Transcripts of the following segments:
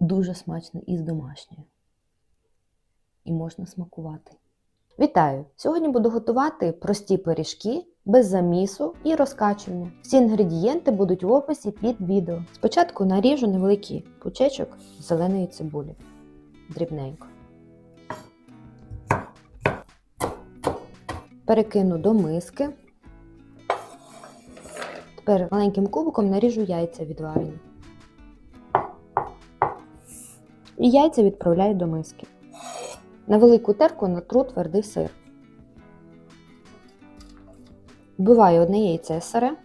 Дуже смачно із домашньою. І можна смакувати. Вітаю! Сьогодні буду готувати прості пиріжки без замісу і розкачування. Всі інгредієнти будуть в описі під відео. Спочатку наріжу невеликий пучечок зеленої цибулі. Дрібненько. Перекину до миски. Тепер маленьким кубиком наріжу яйця відварені. І яйця відправляю до миски. На велику терку натру твердий сир. Вбиваю одне яйце сире.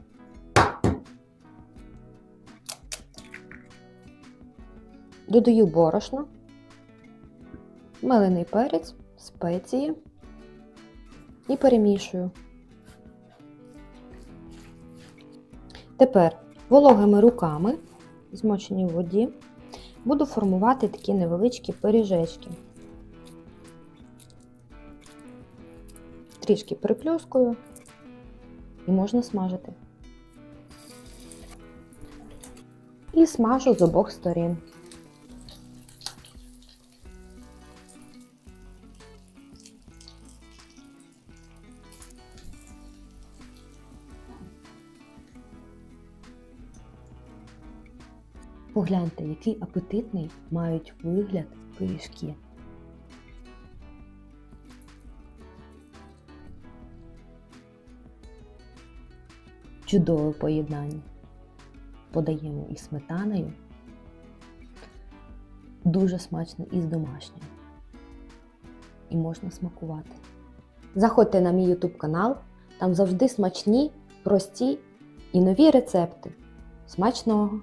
Додаю борошно, мелений перець, спеції і перемішую. Тепер вологими руками, змочені в воді, буду формувати такі невеличкі пиріжечки. Трішки приплюскую і можна смажити. І смажу з обох сторін. Погляньте, який апетитний мають вигляд пиріжки. Чудове поєднання. Подаємо із сметаною. Дуже смачно із домашньою. І можна смакувати. Заходьте на мій YouTube канал, там завжди смачні, прості і нові рецепти. Смачного!